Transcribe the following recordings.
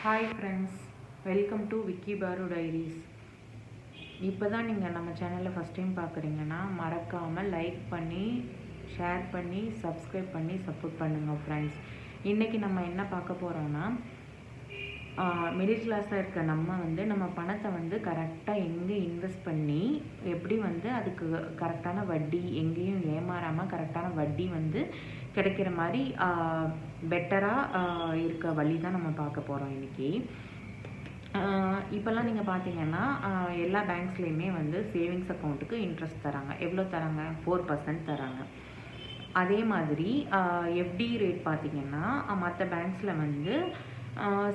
Hi friends welcome to Vikki Paru diaries இப்போ தான் நீங்கள் நம்ம சேனலில் ஃபஸ்ட் டைம் பார்க்குறீங்கன்னா மறக்காமல் லைக் பண்ணி ஷேர் பண்ணி சப்ஸ்கிரைப் பண்ணி சப்போர்ட் பண்ணுங்கள் ஃப்ரெண்ட்ஸ் இன்றைக்கி நம்ம என்ன பார்க்க போகிறோன்னா மிடில் கிளாஸாக இருக்க நம்ம வந்து நம்ம பணத்தை வந்து கரெக்டாக எங்கே இன்வெஸ்ட் பண்ணி எப்படி வந்து அதுக்கு கரெக்டான வட்டி எங்கேயும் ஏமாறாமல் கரெக்டான வட்டி வந்து கிடைக்கிற மாதிரி பெட்டராக இருக்க வழி தான் நம்ம பார்க்க போகிறோம் இன்றைக்கி இப்போல்லாம் நீங்கள் பார்த்தீங்கன்னா எல்லா பேங்க்ஸ்லேயுமே வந்து சேவிங்ஸ் அக்கௌண்ட்டுக்கு இன்ட்ரெஸ்ட் தராங்க. எவ்வளோ தராங்க? ஃபோர் பர்சன்ட் தராங்க. அதே மாதிரி எஃப்டி ரேட் பார்த்தீங்கன்னா மற்ற பேங்க்ஸில் வந்து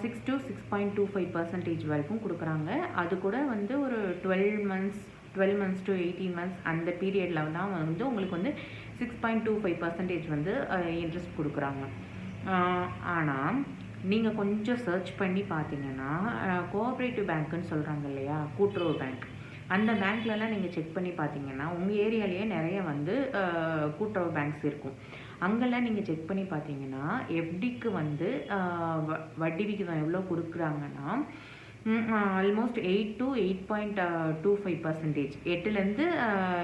six to six point two five percentage வரைக்கும் கொடுக்குறாங்க. அது கூட வந்து ஒரு twelve months twelve months to eighteen months அந்த பீரியடில் தான் வந்து உங்களுக்கு வந்து six point two five percentage வந்து இன்ட்ரெஸ்ட் கொடுக்குறாங்க. ஆனால் நீங்கள் கொஞ்சம் சர்ச் பண்ணி பார்த்தீங்கன்னா கோஆப்ரேட்டிவ் பேங்க்குன்னு சொல்கிறாங்க இல்லையா? கூட்டுறவு பேங்க் அந்த பேங்க்லலாம் நீங்கள் செக் பண்ணி பார்த்தீங்கன்னா உங்கள் ஏரியாலேயே நிறைய வந்து கூட்டுறவு பேங்க்ஸ் இருக்கும். அங்கெல்லாம் நீங்கள் செக் பண்ணி பார்த்தீங்கன்னா எஃப்டிக்கு வந்து வ- வட்டி விகிதம் எவ்வளோ கொடுக்குறாங்கன்னா almost eight to eight point two five percentage எட்டுலேருந்து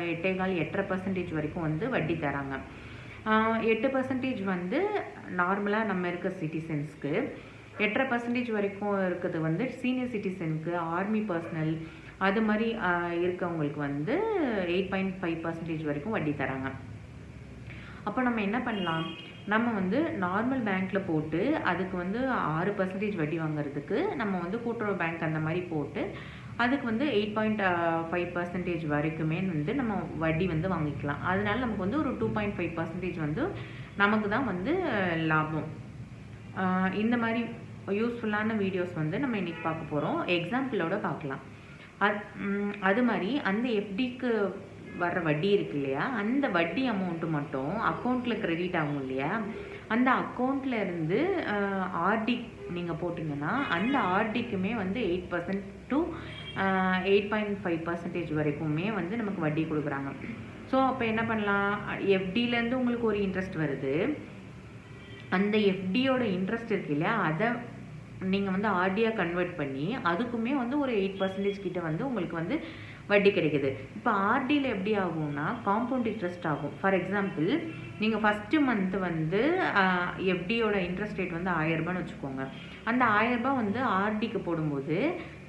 எட்டே கால் எட்டரை பர்சன்டேஜ் வரைக்கும் வந்து வட்டி தராங்க. எட்டு பர்சன்டேஜ் வந்து நார்மலாக நம்ம இருக்க சிட்டிசன்ஸ்க்கு எட்டரை பர்சன்டேஜ் வரைக்கும் இருக்கிறது வந்து சீனியர் சிட்டிசனுக்கு ஆர்மி பர்சனல் அது மாதிரி இருக்கவங்களுக்கு வந்து எயிட் பாயிண்ட் ஃபைவ் பர்சன்டேஜ் வரைக்கும் வட்டி தராங்க. அப்போ நம்ம என்ன பண்ணலாம்? நம்ம வந்து நார்மல் பேங்க்கில் போட்டு அதுக்கு வந்து ஆறு பர்சன்டேஜ் வட்டி வாங்குறதுக்கு நம்ம வந்து கூட்டுறவு பேங்க் அந்த மாதிரி போட்டு அதுக்கு வந்து எயிட் பாயிண்ட் ஃபைவ் பர்சன்டேஜ் வரைக்குமே வந்து நம்ம வட்டி வந்து வாங்கிக்கலாம். அதனால நமக்கு வந்து ஒரு டூ பாயிண்ட் ஃபைவ் பர்சன்டேஜ் வந்து நமக்கு தான் வந்து லாபம். இந்த மாதிரி யூஸ்ஃபுல்லான வீடியோஸ் வந்து நம்ம இன்றைக்கி பார்க்க போகிறோம் எக்ஸாம்பிளோட பார்க்கலாம். அது அது மாதிரி அந்த எஃப்டிக்கு வர்ற வட்டி இருக்கு இல்லையா? அந்த வட்டி அமௌண்ட்டு மட்டும் அக்கௌண்ட்டில் க்ரெடிட் ஆகும் இல்லையா? அந்த அக்கௌண்ட்டில் இருந்து ஆர்டி நீங்கள் போட்டிங்கன்னா அந்த ஆர்டிக்குமே வந்து eight percent to eight point five percentage வரைக்குமே வந்து நமக்கு வட்டி கொடுக்குறாங்க. ஸோ அப்போ என்ன பண்ணலாம்? எஃப்டிலேருந்து உங்களுக்கு ஒரு இன்ட்ரெஸ்ட் வருது. அந்த எஃப்டியோட இன்ட்ரெஸ்ட் இருக்கு இல்லையா? அதை நீங்கள் வந்து ஆர்டியாக கன்வெர்ட் பண்ணி அதுக்குமே வந்து ஒரு எயிட் பர்சன்டேஜ் கிட்ட வந்து உங்களுக்கு வந்து வட்டி கிடைக்குது. இப்போ ஆர்டியில் எப்படி ஆகும்னா காம்பவுண்ட் இன்ட்ரெஸ்ட் ஆகும். ஃபார் எக்ஸாம்பிள் நீங்கள் ஃபஸ்ட்டு மந்த் வந்து எஃப்டியோட இன்ட்ரெஸ்ட் ரேட் வந்து ஆயிரம் வச்சுக்கோங்க. அந்த ஆயிரம் வந்து ஆர்டிக்கு போடும்போது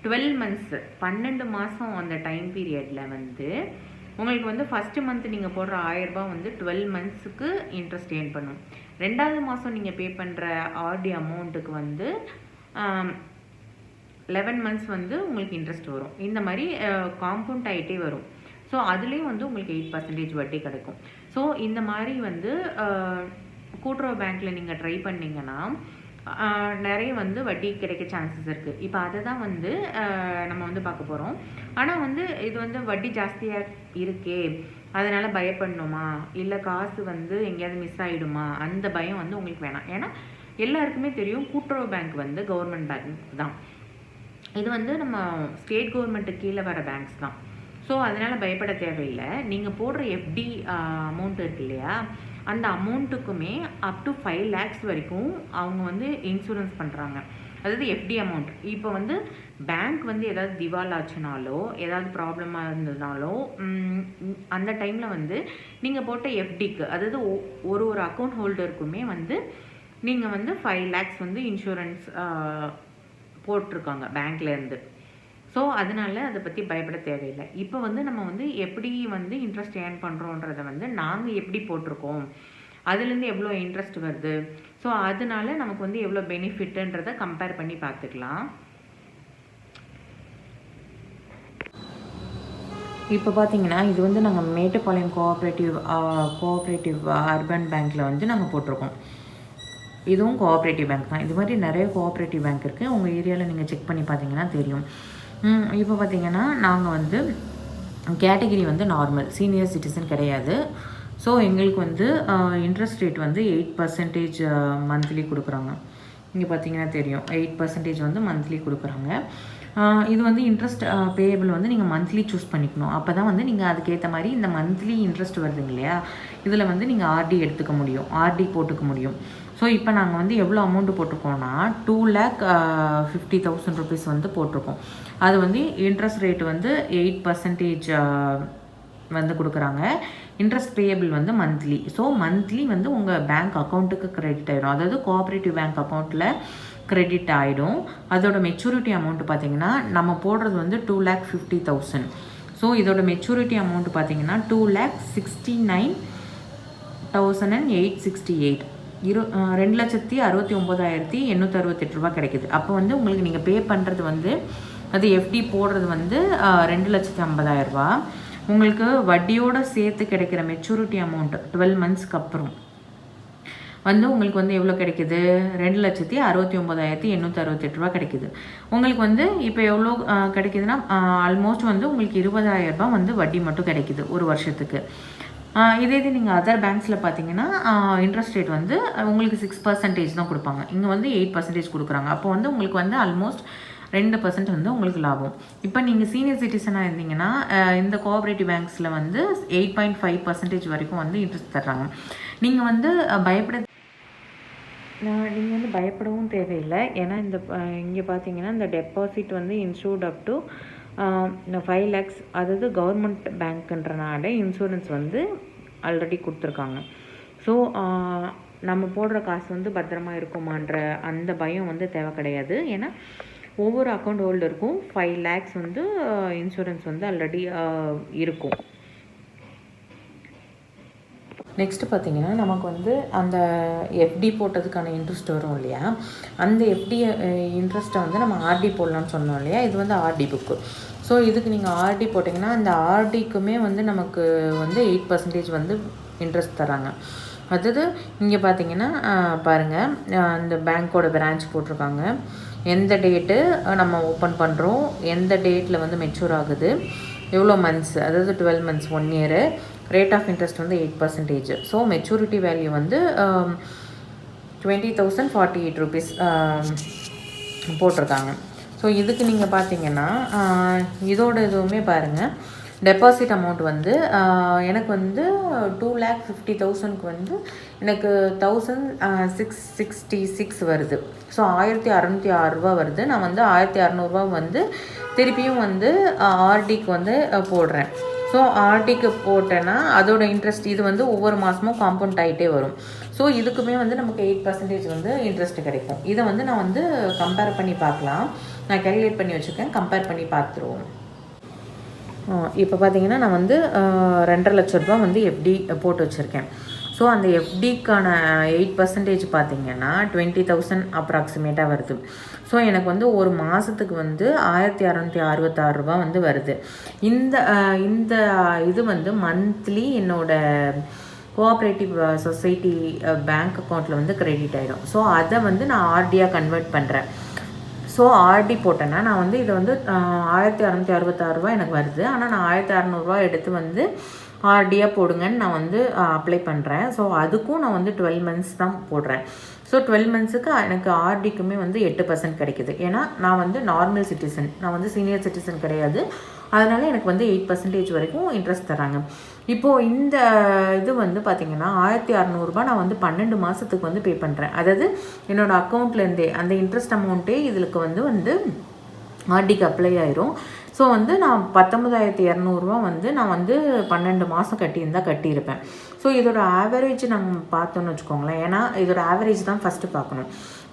டுவெல் மந்த்ஸ் பன்னெண்டு மாதம் அந்த டைம் பீரியடில் வந்து உங்களுக்கு வந்து ஃபஸ்ட்டு மந்த் நீங்கள் போடுற ஆயிரம் வந்து டுவெல் மந்த்ஸுக்கு இன்ட்ரெஸ்ட் ஏர்ன் பண்ணும். ரெண்டாவது மாதம் நீங்கள் பே பண்ணுற ஆர்டி அமௌண்ட்டுக்கு வந்து லெவன் மந்த்ஸ் வந்து உங்களுக்கு இன்ட்ரெஸ்ட் வரும். இந்த மாதிரி காம்பவுண்ட் ஆகிட்டே வரும். ஸோ அதுலேயும் வந்து உங்களுக்கு எயிட் பர்சன்டேஜ் வட்டி கிடைக்கும். ஸோ இந்த மாதிரி வந்து கூட்டுறவு பேங்க்கில் நீங்கள் ட்ரை பண்ணிங்கன்னா நிறைய வந்து வட்டி கிடைக்க சான்சஸ் இருக்குது இப்போ அதை தான் வந்து நம்ம வந்து பார்க்க போகிறோம் ஆனால் வந்து இது வந்து வட்டி ஜாஸ்தியாக இருக்கே அதனால் பயப்படணுமா? இல்லை காசு வந்து எங்கேயாவது மிஸ் ஆகிடுமா அந்த பயம் வந்து உங்களுக்கு வேணாம். ஏன்னா எல்லாருக்குமே தெரியும் கூட்டுறவு பேங்க் வந்து கவர்மெண்ட் பேங்க் தான். இது வந்து நம்ம ஸ்டேட் கவர்மெண்ட்டுக்கு கீழே வர பேங்க்ஸ் தான். ஸோ அதனால் பயப்பட தேவையில்லை. நீங்கள் போடுற எஃப்டி அமௌண்ட் இருக்கு இல்லையா? அந்த அமௌண்ட்டுக்குமே அப் டு ஃபைவ் லேக்ஸ் வரைக்கும் அவங்க வந்து இன்சூரன்ஸ் பண்ணுறாங்க அதாவது எஃப்டி அமௌண்ட் இப்போ வந்து பேங்க் வந்து ஏதாவது திவால் ஆச்சுனாலோ ஏதாவது ப்ராப்ளமாக இருந்ததுனாலோ அந்த டைமில் வந்து நீங்கள் போட்ட எஃப்டிக்கு அதாவது ஒ- ஒரு ஒரு அக்கௌண்ட் ஹோல்டருக்குமே வந்து நீங்கள் வந்து ஃபைவ் லேக்ஸ் வந்து இன்சூரன்ஸ் போட்டிருக்காங்க பேங்க்லேருந்து ஸோ அதனால அதை பற்றி பயப்பட தேவையில்லை. இப்போ வந்து நம்ம வந்து எப்படி வந்து இன்ட்ரெஸ்ட் ஏர்ன் பண்ணுறோன்றதை வந்து நாங்கள் எப்படி போட்டிருக்கோம்? அதுலேருந்து எவ்வளோ இன்ட்ரெஸ்ட் வருது? ஸோ அதனால நமக்கு வந்து எவ்வளோ பெனிஃபிட்டுன்றதை கம்பேர் பண்ணி பார்த்துக்கலாம். இப்போ பார்த்தீங்கன்னா இது வந்து நாங்கள் மேட்டுப்பாளையம் கோஆப்ரேட்டிவ் கோஆப்ரேட்டிவ் அர்பன் பேங்க்கில் வந்து நாங்கள் போட்டிருக்கோம். இதுவும் கோஆப்ரேட்டிவ் பேங்க் தான். இது மாதிரி நிறைய கோஆப்ரேட்டிவ் பேங்க் இருக்குது உங்கள் ஏரியாவில் நீங்கள் செக் பண்ணி பார்த்தீங்கன்னா தெரியும். இப்போ பார்த்தீங்கன்னா நாங்கள் வந்து கேட்டகிரி வந்து நார்மல் சீனியர் சிட்டிசன் கிடையாது. ஸோ எங்களுக்கு வந்து இன்ட்ரெஸ்ட் ரேட் வந்து எயிட் பர்சன்டேஜ் மந்த்லி கொடுக்குறாங்க. இங்கே பார்த்தீங்கன்னா தெரியும். எயிட் பர்சன்டேஜ் வந்து மந்த்லி கொடுக்குறாங்க. இது வந்து இன்ட்ரெஸ்ட் பேயபிள் வந்து நீங்கள் மந்த்லி சூஸ் பண்ணிக்கணும். அப்போ தான் வந்து நீங்கள் அதுக்கேற்ற மாதிரி இந்த மந்த்லி இன்ட்ரெஸ்ட் வருதுங்க இல்லையா? இதில் வந்து நீங்கள் ஆர்டி எடுத்துக்க முடியும். ஆர்டி போட்டுக்க முடியும். ஸோ இப்போ நாங்கள் வந்து எவ்வளோ amount போட்டிருக்கோன்னா two lakh fifty thousand rupees வந்து போட்டிருக்கோம். அது வந்து இன்ட்ரெஸ்ட் ரேட் வந்து எயிட் பர்சன்டேஜ் uh, வந்து கொடுக்குறாங்க. இன்ட்ரெஸ்ட் பேயபிள் வந்து மந்த்லி ஸோ மந்த்லி வந்து உங்கள் பேங்க் அக்கௌண்ட்டுக்கு கிரெடிட் ஆகிடும் அதாவது கோஆப்ரேட்டிவ் பேங்க் அக்கௌண்ட்டில் கிரெடிட் ஆகிடும் அதோட மெச்சூரிட்டி அமௌண்ட்டு பார்த்தீங்கன்னா நம்ம போடுறது வந்து two lakh fifty thousand so இதோட மெச்சூரிட்டி அமௌண்ட்டு பார்த்தீங்கன்னா two lakh sixty nine thousand and eight sixty eight இரு ரெண்டு லட்சத்தி அறுபத்தி ஒம்பதாயிரத்தி எண்ணூற்றி அறுபத்தெட்டு ரூபா கிடைக்குது. அப்போ வந்து உங்களுக்கு நீங்கள் பே பண்ணுறது வந்து அது எஃப்டி போடுறது வந்து ரெண்டு லட்சத்தி ஐம்பதாயிரரூபா உங்களுக்கு வட்டியோட சேர்த்து கிடைக்கிற மெச்சூரிட்டி அமௌண்ட் டுவெல் மந்த்ஸ்க்கு அப்புறம் வந்து உங்களுக்கு வந்து எவ்வளோ கிடைக்குது? ரெண்டு லட்சத்தி அறுபத்தி ஒம்பதாயிரத்தி எண்ணூற்றி அறுபத்தெட்டு ரூபா கிடைக்குது. உங்களுக்கு வந்து இப்போ எவ்வளோ கிடைக்குதுன்னா ஆல்மோஸ்ட் வந்து உங்களுக்கு இருபதாயிரரூபா வந்து வட்டி மட்டும் கிடைக்குது ஒரு வருஷத்துக்கு. இதே இது நீங்கள் அதர் பேங்க்ஸில் பார்த்தீங்கன்னா இன்ட்ரெஸ்ட் ரேட் வந்து உங்களுக்கு சிக்ஸ் பர்சன்டேஜ் தான் கொடுப்பாங்க. இங்கே வந்து எயிட் பர்சன்டேஜ் கொடுக்குறாங்க. அப்போ வந்து உங்களுக்கு வந்து ஆல்மோஸ்ட் ரெண்டு பர்சன்ட் வந்து உங்களுக்கு லாபம். இப்போ நீங்கள் சீனியர் சிட்டிசனாக இருந்தீங்கன்னா இந்த கோஆப்ரேட்டிவ் பேங்க்ஸில் வந்து எயிட் பாயிண்ட் ஃபைவ் பர்சன்டேஜ் வரைக்கும் வந்து இன்ட்ரெஸ்ட் தர்றாங்க. நீங்கள் வந்து பயப்பட நீங்கள் வந்து பயப்படவும் தேவையில்லை. ஏன்னா இந்த இங்கே பார்த்தீங்கன்னா இந்த டெபாசிட் வந்து insured up to five lakhs அதாவது கவர்மெண்ட் பேங்க்குன்றனால இன்சூரன்ஸ் வந்து ஆல்ரெடி கொடுத்துருக்காங்க. ஸோ நம்ம போடுற காசு வந்து பத்திரமா இருக்குமான்ற அந்த பயம் வந்து தேவை கிடையாது. ஏன்னா ஒவ்வொரு அக்கௌண்ட் ஹோல்டருக்கும் ஃபைவ் லேக்ஸ் வந்து இன்சூரன்ஸ் வந்து ஆல்ரெடி இருக்கும். நெக்ஸ்ட்டு பார்த்தீங்கன்னா நமக்கு வந்து அந்த எஃப்டி போட்டதுக்கான இன்ட்ரெஸ்ட் வரும் இல்லையா? அந்த எஃப்டி இன்ட்ரெஸ்ட்டை வந்து நம்ம ஆர்டி போடலாம்னு சொன்னோம் இல்லையா? இது வந்து ஆர்டி புக்கு ஸோ இதுக்கு நீங்கள் ஆர்டி போட்டிங்கன்னா அந்த ஆர்டிக்குமே வந்து நமக்கு வந்து எயிட் பர்சன்டேஜ் வந்து இன்ட்ரெஸ்ட் தராங்க. அதாவது இங்கே பார்த்தீங்கன்னா பாருங்கள் அந்த பேங்க்கோட பிரான்ச் போட்டிருக்காங்க. எந்த டேட்டு நம்ம ஓப்பன் பண்ணுறோம் எந்த டேட்டில் வந்து மெச்சூர் ஆகுது? எவ்வளோ மந்த்ஸ் அதாவது twelve months one year rate of interest வந்து eight percentage so maturity value வந்து twenty thousand forty eight rupees போட்டிருக்காங்க. ஸோ இதுக்கு நீங்கள் பார்த்தீங்கன்னா இதோட இதுவுமே பாருங்கள் டெபாசிட் அமௌண்ட் வந்து எனக்கு வந்து டூ லேக் ஃபிஃப்டி தௌசண்ட்க்கு வந்து எனக்கு தௌசண்ட் சிக்ஸ் சிக்ஸ்டி சிக்ஸ் வருது. ஸோ ஆயிரத்தி அறநூற்றி ஆறுரூவா வருது. நான் வந்து ஆயிரத்தி அறநூறுபா வந்து திருப்பியும் வந்து ஆர்டிக்கு வந்து போடுறேன். ஸோ ஆர்டிக்கு போட்டேன்னா அதோட இன்ட்ரெஸ்ட் இது வந்து ஒவ்வொரு மாதமும் காம்பவுண்ட் ஆகிட்டே வரும். ஸோ இதுக்குமே வந்து நமக்கு எயிட் பர்சன்டேஜ் வந்து இன்ட்ரெஸ்ட் கிடைக்கும். இதை வந்து நான் வந்து கம்பேர் பண்ணி பார்க்கலாம். நான் கேல்குலேட் பண்ணி வச்சுருக்கேன். கம்பேர் பண்ணி பார்த்துருவோம். இப்போ பார்த்தீங்கன்னா நான் வந்து ரெண்டரை லட்ச ரூபா வந்து எஃப்டி போட்டு வச்சுருக்கேன். ஸோ அந்த எஃப்டிக்கான எயிட் பர்சன்டேஜ் பார்த்தீங்கன்னா டுவெண்ட்டி தௌசண்ட் அப்ராக்சிமேட்டாக வருது. ஸோ எனக்கு வந்து ஒரு மாதத்துக்கு வந்து ஆயிரத்தி அறநூற்றி அறுபத்தாறு ரூபா வந்து வருது. இந்த இந்த இது வந்து மந்த்லி என்னோடய கோஆப்ரேட்டிவ் சொசைட்டி பேங்க் அக்கௌண்ட்டில் வந்து கிரெடிட் ஆகிடும் ஸோ அதை வந்து நான் ஆர்டியாக கன்வெர்ட் பண்ணுறேன் ஸோ ஆர்டி போட்டேன்னா நான் வந்து இதை வந்து ஆயிரத்தி அறநூற்றி அறுபத்தாறு ரூபா எனக்கு வருது. ஆனால் நான் ஆயிரத்தி அறநூறுவா எடுத்து வந்து ஆர்டியாக போடுங்கன்னு நான் வந்து அப்ளை பண்ணுறேன் ஸோ அதுக்கும் நான் வந்து டுவெல் மந்த்ஸ் தான் போடுறேன். ஸோ டுவெல் மந்த்ஸுக்கு எனக்கு ஆர்டிக்குமே வந்து எட்டு பர்சன்ட் கிடைக்கிது. ஏன்னா நான் வந்து நார்மல் சிட்டிசன் நான் வந்து சீனியர் சிட்டிசன் கிடையாது. அதனால எனக்கு வந்து எயிட் பர்சன்டேஜ் வரைக்கும் இன்ட்ரெஸ்ட் தராங்க இப்போது இந்த இது வந்து பார்த்திங்கன்னா ஆயிரத்தி அறநூறுபா நான் வந்து பன்னெண்டு மாதத்துக்கு வந்து பே பண்ணுறேன் அதாவது என்னோடய அக்கௌண்ட்லேருந்தே அந்த இன்ட்ரெஸ்ட் அமௌண்ட்டே இதுக்கு வந்து வந்து ஆர்டிக்கு அப்ளை ஆயிரும். ஸோ வந்து நான் பத்தொன்பதாயிரத்தி இரநூறுவா வந்து நான் வந்து பன்னெண்டு மாதம் கட்டியிருந்தால் கட்டியிருப்பேன். ஸோ இதோட ஆவரேஜ் நம்ம பார்த்தோன்னு வச்சுக்கோங்களேன். ஏன்னா இதோட ஆவரேஜ் தான் ஃபஸ்ட்டு பார்க்கணும்.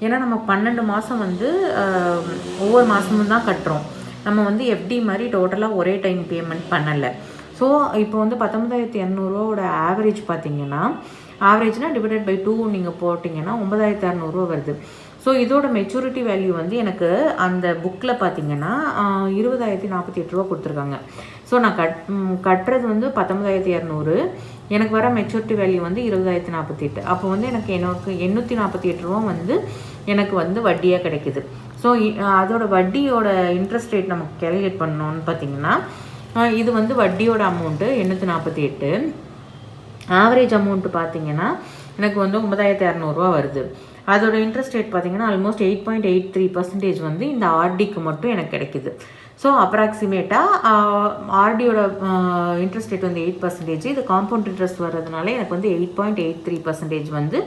ஏன்னா நம்ம பன்னெண்டு மாதம் வந்து ஒவ்வொரு மாதமும் தான் கட்டுறோம். நம்ம வந்து எஃப்டி மாதிரி டோட்டலாக ஒரே டைம் பேமெண்ட் பண்ணலை. ஸோ இப்போ வந்து பத்தொன்பதாயிரத்தி இரநூறுவாவோட ஆவரேஜ் பார்த்தீங்கன்னா ஆவரேஜ்னால் டிவைடட் பை டூ நீங்கள் போட்டிங்கன்னா ஒன்பதாயிரத்தி இரநூறுவா வருது. ஸோ இதோட மெச்சூரிட்டி வேல்யூ வந்து எனக்கு அந்த புக்கில் பார்த்தீங்கன்னா இருபதாயிரத்தி நாற்பத்தி எட்டு ரூபா கொடுத்துருக்காங்க. ஸோ நான் கட் கட்டுறது வந்து பத்தொன்பதாயிரத்தி இரநூறு. எனக்கு வர மெச்சூரிட்டி வேல்யூ வந்து இருபதாயிரத்தி நாற்பத்தி எட்டு. அப்போ வந்து எனக்கு எனக்கு எண்ணூற்றி நாற்பத்தி எட்டு ரூபா வந்து எனக்கு வந்து வட்டியாக கிடைக்குது. ஸோ அதோட வட்டியோட இன்ட்ரெஸ்ட் ரேட் நமக்கு கேல்குலேட் பண்ணோன்னு பார்த்தீங்கன்னா இது வந்து வட்டியோட அமௌண்ட்டு எண்ணூற்றி நாற்பத்தி எட்டு. ஆவரேஜ் அமௌண்ட்டு பார்த்தீங்கன்னா எனக்கு வந்து ஒன்பதாயிரத்தி இரநூறுவா வருது. அதோட இன்ட்ரெஸ்ட் ரேட் பார்த்தீங்கன்னா almost eight point eight three percentage வந்து இந்த ஆர்டிக்கு மட்டும் எனக்கு கிடைக்குது. ஸோ அப்ராக்சிமேட்டாக ஆர்டியோட இன்ட்ரெஸ்ட் ரேட் வந்து எயிட் பர்சன்டேஜ் இது காம்பவுண்ட் இன்ட்ரெஸ்ட் வர்றதுனால எனக்கு வந்து eight point eight three percentage வந்து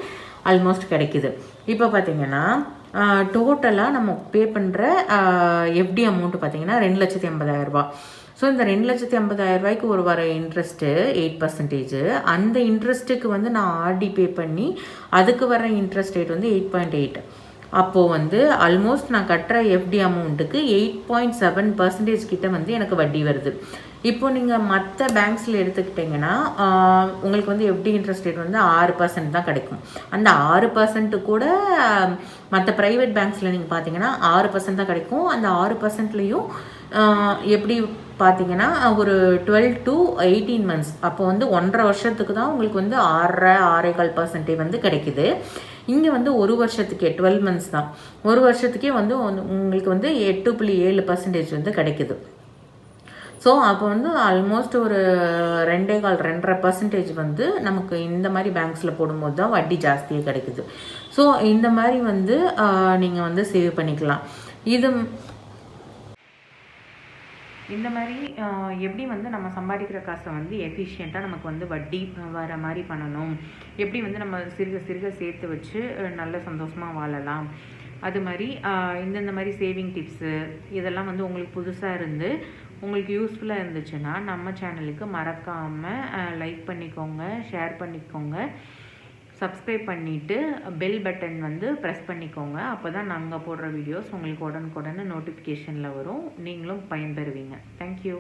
ஆல்மோஸ்ட் கிடைக்குது. இப்போ பார்த்தீங்கன்னா டோட்டலாக நம்ம பே பண்ணுற எஃப்டி அமௌண்ட்டு பார்த்தீங்கன்னா ரெண்டு லட்சத்தி ஐம்பதாயிரரூபா ஸோ இந்த ரெண்டு லட்சத்தி ஐம்பதாயிரம் ரூபாய்க்கு ஒரு வர இன்ட்ரெஸ்ட்டு எயிட் பர்சன்டேஜ் அந்த இன்ட்ரெஸ்ட்டுக்கு வந்து நான் ஆர்டி பே பண்ணி அதுக்கு வர இன்ட்ரெஸ்ட் ரேட் வந்து எயிட் பாயிண்ட் எயிட் அப்போது வந்து ஆல்மோஸ்ட் நான் கட்டுற எஃப்டி அமௌண்ட்டுக்கு எயிட் பாயிண்ட் செவன் பர்சன்டேஜ் கிட்ட வந்து எனக்கு வட்டி வருது. இப்போ நீங்கள் மற்ற பேங்க்ஸில் எடுத்துக்கிட்டிங்கன்னா உங்களுக்கு வந்து எஃப்டி இன்ட்ரெஸ்ட் ரேட் வந்து ஆறு பர்சன்ட் தான் கிடைக்கும். அந்த ஆறு பர்சன்ட்டு கூட மற்ற ப்ரைவேட் பேங்க்ஸில் நீங்கள் பார்த்தீங்கன்னா ஆறு பர்சன்ட் தான் கிடைக்கும். அந்த ஆறு பர்சன்ட்லேயும் எப்படி பார்த்தீங்கன்னா ஒரு டுவெல் டு எயிட்டீன் மந்த்ஸ் அப்போ வந்து ஒன்றரை வருஷத்துக்கு தான் உங்களுக்கு வந்து ஆறரை ஆறேகால் பர்சன்டேஜ் வந்து கிடைக்குது. இங்கே வந்து ஒரு வருஷத்துக்கே டுவெல் மந்த்ஸ் தான். ஒரு வருஷத்துக்கே வந்து உங்களுக்கு வந்து எட்டு புள்ளி ஏழு பர்சன்டேஜ் வந்து கிடைக்குது. ஸோ அப்போ வந்து ஆல்மோஸ்ட் ஒரு ரெண்டே கால் ரெண்டரை பர்சன்டேஜ் வந்து நமக்கு இந்த மாதிரி பேங்க்ஸில் போடும்போது தான் வட்டி ஜாஸ்தியாக கிடைக்குது. ஸோ இந்த மாதிரி வந்து நீங்கள் வந்து சேவ் பண்ணிக்கலாம். இது இந்த மாதிரி எப்படி வந்து நம்ம சம்பாதிக்கிற காசை வந்து எஃபிஷியண்ட்டாக நமக்கு வந்து வட்டி வர மாதிரி பண்ணணும்? எப்படி வந்து நம்ம சிறுக சிறுக சேர்த்து வச்சு நல்ல சந்தோஷமாக வாழலாம்? அது மாதிரி இந்தந்த மாதிரி சேவிங் டிப்ஸு இதெல்லாம் வந்து உங்களுக்கு புதுசாக இருந்து உங்களுக்கு யூஸ்ஃபுல்லாக இருந்துச்சுன்னா நம்ம சேனலுக்கு மறக்காமல் லைக் பண்ணிக்கோங்க ஷேர் பண்ணிக்கோங்க. சப்ஸ்கிரைப் பண்ணிவிட்டு பெல் பட்டன் வந்து ப்ரெஸ் பண்ணிக்கோங்க. அப்போ தான் நாங்கள் போடுற வீடியோஸ் உங்களுக்கு உடனுக்குடனே நோட்டிஃபிகேஷனில் வரும். நீங்களும் பயன்பெறுவீங்க. தேங்க்யூ